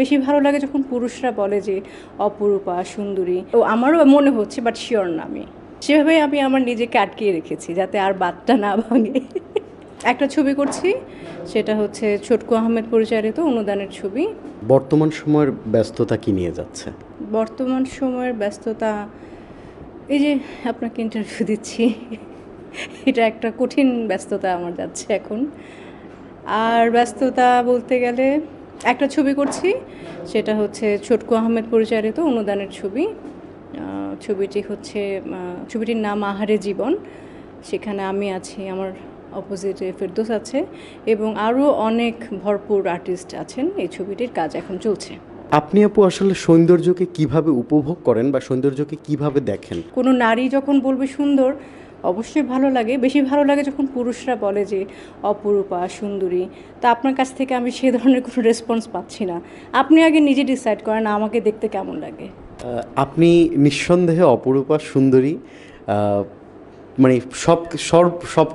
বেশি ভালো লাগে যখন পুরুষরা বলে যে অপরূপা সুন্দরী। ও আমারও মনে হচ্ছে বাট শিওর না আমি। সেভাবে আমি আমার নিজেকে আটকিয়ে রেখেছি যাতে আর বাদটা না ভাঙে। একটা ছবি করছি সেটা হচ্ছে ছোটকু আহমেদ পরিচালিত অনুদানের ছবি। বর্তমান সময়ের ব্যস্ততা কি নিয়ে যাচ্ছে? বর্তমান সময়ের ব্যস্ততা এই যে আপনাকে ইন্টারভিউ দিচ্ছি এটা একটা কঠিন ব্যস্ততা আমার যাচ্ছে এখন। আর ব্যস্ততা বলতে গেলে একটা ছবি করছি সেটা হচ্ছে ছোটকু আহমেদ পরিচালিত অনুদানের ছবি। ছবিটি হচ্ছে ছবিটির নাম আহারে জীবন। সেখানে আমি আছি আমার অপোজিটে ফেরদোস আছে এবং আরও অনেক ভরপুর আর্টিস্ট আছেন। এই ছবিটির কাজ এখন চলছে। আপনি আপু আসলে সৌন্দর্যকে কীভাবে উপভোগ করেন বা সৌন্দর্যকে কীভাবে দেখেন? কোনো নারী যখন বলবে সুন্দর অবশ্যই ভালো লাগে। বেশি ভালো লাগে যখন পুরুষরা বলে যে, অপরূপা, সুন্দরী। তা আপনার কাছ থেকে আমি সে ধরনের কোনো রেসপন্স পাচ্ছি না। আপনি আগে নিজে ডিসাইড করেন, আমাকে দেখতে কেমন লাগে। আপনি নিঃসন্দেহে অপরূপা, সুন্দরী। মানে সব সব সব